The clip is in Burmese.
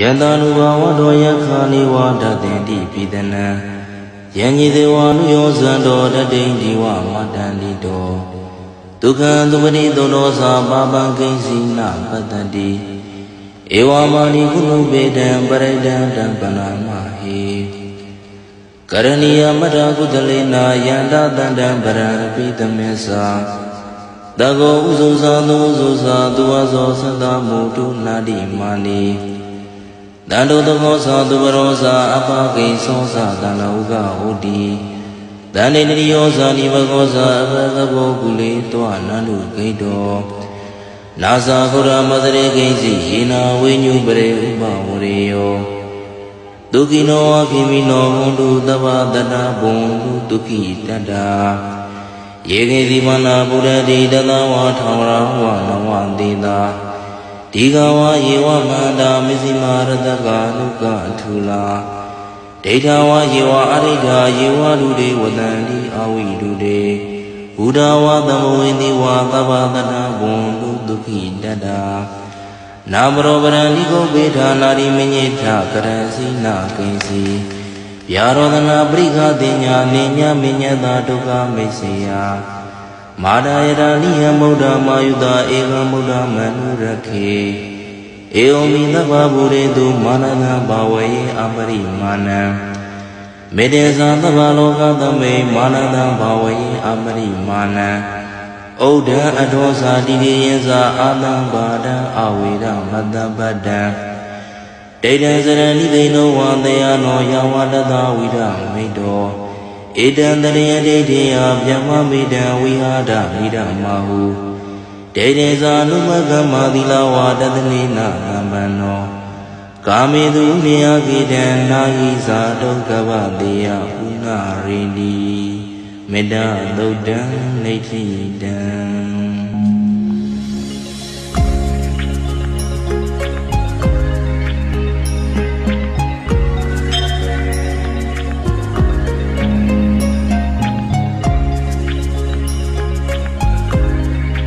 ယတနုဘာဝတောယခာနိဝါဒတေတိပိတနံယဉ္ညီသေဝနုယောဇံတော်တတိန်ဒီဝမတန္တိတောဒုက္ခံသုပတိသုတောသာပါပံကိဉ္စီနာပတ္တတိဧဝမာနိကုဏုပေတံပရိဒံတံပနာမဟိကရဏီယမတ္ထကုသလေနာယန္တတန္တံပရံပိတမေသာတကောဥဇုဇာသောဥဇုဇာသူဝဇောသတ္တမုတုနာတိမာနိ တန္တုသမောသာသူပရောသာအပကိသောသာတန္တဥကဟောတိတန္တေနရိယောသာနိဘဂောသာအဘဂဘောကုလေတောနန္တုဂိတောနာသာဘုရားမသရေကိစီယေနာဝိညုပရေဥပဝရေယောဒုက္ခိနောအခိမိနောဟွန်တုသဗ္ဗတတဘုံတုဒုက္ခိတတ္တာယေကေတိမနာပုရတိတသဝါထောင်ရဝနဝတိတာ ဒီကဝယေဝမန္တာမစ္စည်းမာရတကနုကထူလာဒိဋ္ဌဝယေဝအရိဋ္ဌာယေဝလူတွေဝတန္တိအဝိလူတွေဘုဒ္ဓဝသမဝိနိဝသဗ္ဗတတဘုံတုဒုက္ခိတတ္တာနာမရောပရံလိကုပေဌာနာရိမညိထကရစီနာကိဉ္စီဗျာရောဒနာပရိခတင်ညာနေညမညတာဒုက္ခမိတ်စေယ မာဒာယတာနိယမုဒ္ဓမာယုတာဧကမုဒ္ဓမနုရခေဧဝမိသဗ္ဗဗုရေတုမာနနာဘာဝေအပရိမာဏံမေတ္တေသာသဗ္ဗလောကသမေမာနနာဘာဝေအပရိမာဏံဩဒံအထောသာတိတိယဇာအာတံဘာဒံအဝေရမတ္တပတ္တံဒိဋ္ဌံစရဏိသိဏောဝံတေယနောယဝတ္တသဝိရမိတော ဧတံတရိယဒိဋ္ဌိယဗျမမိတံဝိဟာဒမိဓမ္မာဟုဒိဋ္ဌိဇာနုမကမ္မာသီလဝါတတနိနာကမ္မနောကာမေတုနိယကိတံနာဟိဇာဒုက္ခဗတေယဥနာရိဏီမေတ္တာသုတ်တံနေတိတံ